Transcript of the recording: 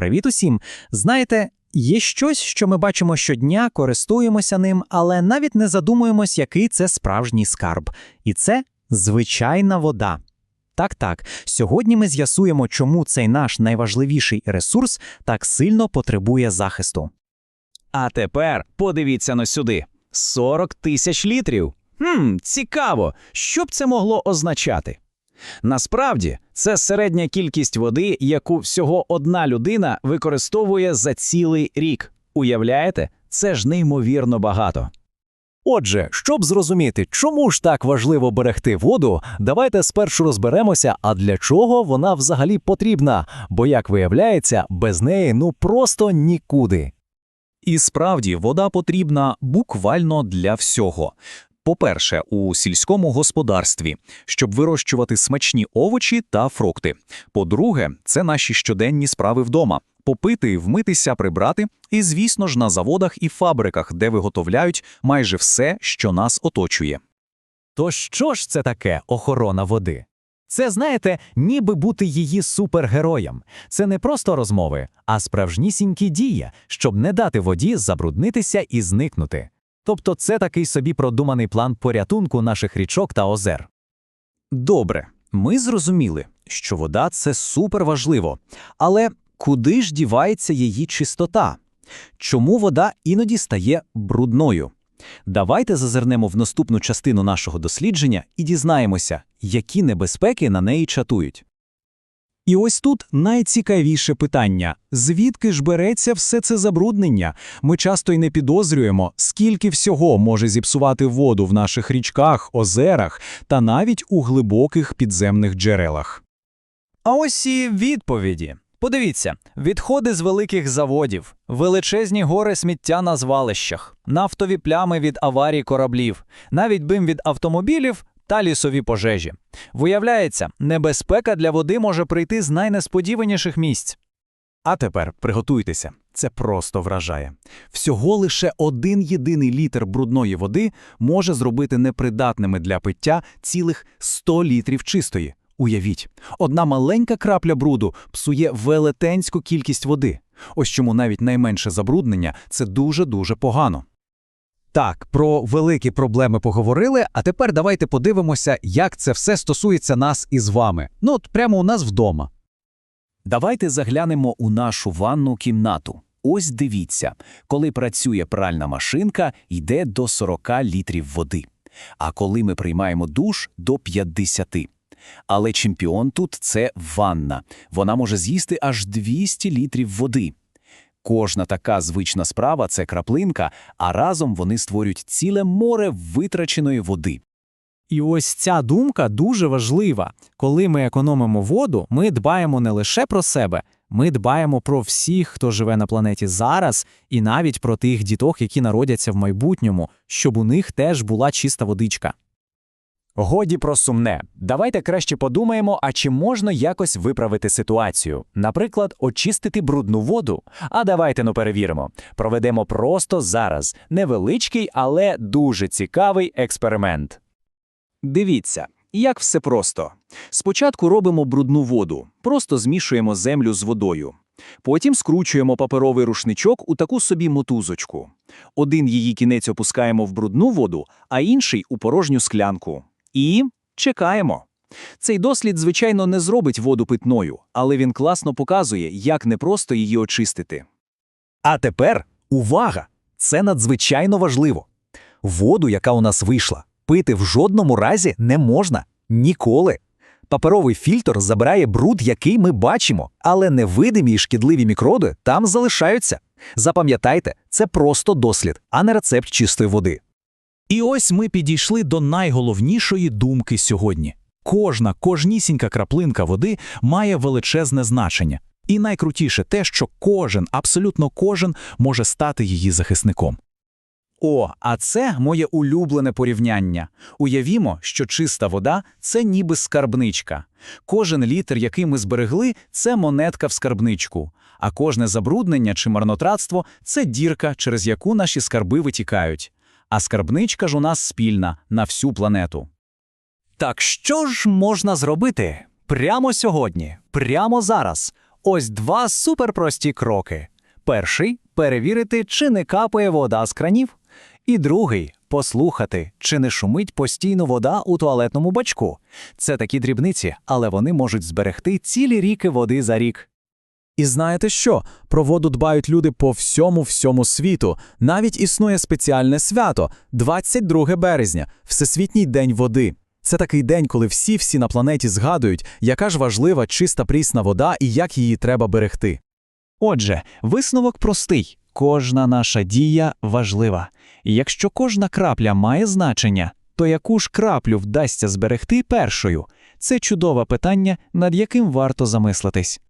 Привіт усім! Знаєте, є щось, що ми бачимо щодня, користуємося ним, але навіть не задумуємось, який це справжній скарб. І це звичайна вода. Так, так. Сьогодні ми з'ясуємо, чому цей наш найважливіший ресурс так сильно потребує захисту. А тепер подивіться на сюди: 40 тисяч літрів. Хм, цікаво, що б це могло означати? Насправді, це середня кількість води, яку всього одна людина використовує за цілий рік. Уявляєте, це ж неймовірно багато. Отже, щоб зрозуміти, чому ж так важливо берегти воду, давайте спершу розберемося, а для чого вона взагалі потрібна, бо, як виявляється, без неї ну просто нікуди. І справді вода потрібна буквально для всього. По-перше, у сільському господарстві, щоб вирощувати смачні овочі та фрукти. По-друге, це наші щоденні справи вдома. Попити, вмитися, прибрати, і, звісно ж, на заводах і фабриках, де виготовляють майже все, що нас оточує. То що ж це таке охорона води? Це, знаєте, ніби бути її супергероєм. Це не просто розмови, а справжнісінькі дії, щоб не дати воді забруднитися і зникнути. Тобто це такий собі продуманий план порятунку наших річок та озер. Добре, ми зрозуміли, що вода це суперважливо. Але куди ж дівається її чистота? Чому вода іноді стає брудною? Давайте зазирнемо в наступну частину нашого дослідження і дізнаємося, які небезпеки на неї чатують. І ось тут найцікавіше питання: звідки ж береться все це забруднення? Ми часто й не підозрюємо, скільки всього може зіпсувати воду в наших річках, озерах та навіть у глибоких підземних джерелах. А ось і відповіді. Подивіться, відходи з великих заводів, величезні гори сміття на звалищах, нафтові плями від аварій кораблів, навіть бим від автомобілів та лісові пожежі. Виявляється, небезпека для води може прийти з найнесподіваніших місць. А тепер приготуйтеся, це просто вражає. Всього лише один єдиний літр брудної води може зробити непридатними для пиття цілих 100 літрів чистої. Уявіть, одна маленька крапля бруду псує велетенську кількість води. Ось чому навіть найменше забруднення це дуже-дуже погано. Так, про великі проблеми поговорили, а тепер давайте подивимося, як це все стосується нас із вами. Ну, от прямо у нас вдома. Давайте заглянемо у нашу ванну кімнату. Ось дивіться, коли працює пральна машинка, йде до 40 літрів води. А коли ми приймаємо душ до 50. Але чемпіон тут це ванна. Вона може з'їсти аж 200 літрів води. Кожна така звична справа це краплинка, а разом вони створюють ціле море витраченої води. І ось ця думка дуже важлива. Коли ми економимо воду, ми дбаємо не лише про себе, ми дбаємо про всіх, хто живе на планеті зараз, і навіть про тих діток, які народяться в майбутньому, щоб у них теж була чиста водичка. Годі про сумне. Давайте краще подумаємо, а чи можна якось виправити ситуацію. Наприклад, очистити брудну воду. А давайте ну перевіримо. Проведемо просто зараз невеличкий, але дуже цікавий експеримент. Дивіться, як все просто. Спочатку робимо брудну воду, просто змішуємо землю з водою. Потім скручуємо паперовий рушничок у таку собі мотузочку. Один її кінець опускаємо в брудну воду, а інший у порожню склянку. І чекаємо. Цей дослід, звичайно, не зробить воду питною, але він класно показує, як непросто її очистити. А тепер увага! Це надзвичайно важливо. Воду, яка у нас вийшла, пити в жодному разі не можна ніколи. Паперовий фільтр забирає бруд, який ми бачимо, але невидимі й шкідливі мікроби там залишаються. Запам'ятайте, це просто дослід, а не рецепт чистої води. І ось ми підійшли до найголовнішої думки сьогодні. Кожна, кожнісінька краплинка води має величезне значення. І найкрутіше те, що кожен, абсолютно кожен може стати її захисником. О, а це моє улюблене порівняння. Уявімо, що чиста вода це ніби скарбничка. Кожен літр, який ми зберегли, це монетка в скарбничку, а кожне забруднення чи марнотратство це дірка, через яку наші скарби витікають. А скарбничка ж у нас спільна на всю планету. Так що ж можна зробити прямо сьогодні, прямо зараз? ось два суперпрості кроки. Перший перевірити, чи не капає вода з кранів. І другий послухати, чи не шумить постійно вода у туалетному бачку. Це такі дрібниці, але вони можуть зберегти цілі ріки води за рік. І знаєте що? Про воду дбають люди по всьому всьому світу. Навіть існує спеціальне свято 22 березня, Всесвітній день води. Це такий день, коли всі-всі на планеті згадують, яка ж важлива чиста прісна вода і як її треба берегти. Отже, висновок простий: кожна наша дія важлива. І якщо кожна крапля має значення, то яку ж краплю вдасться зберегти першою? Це чудове питання, над яким варто замислитись.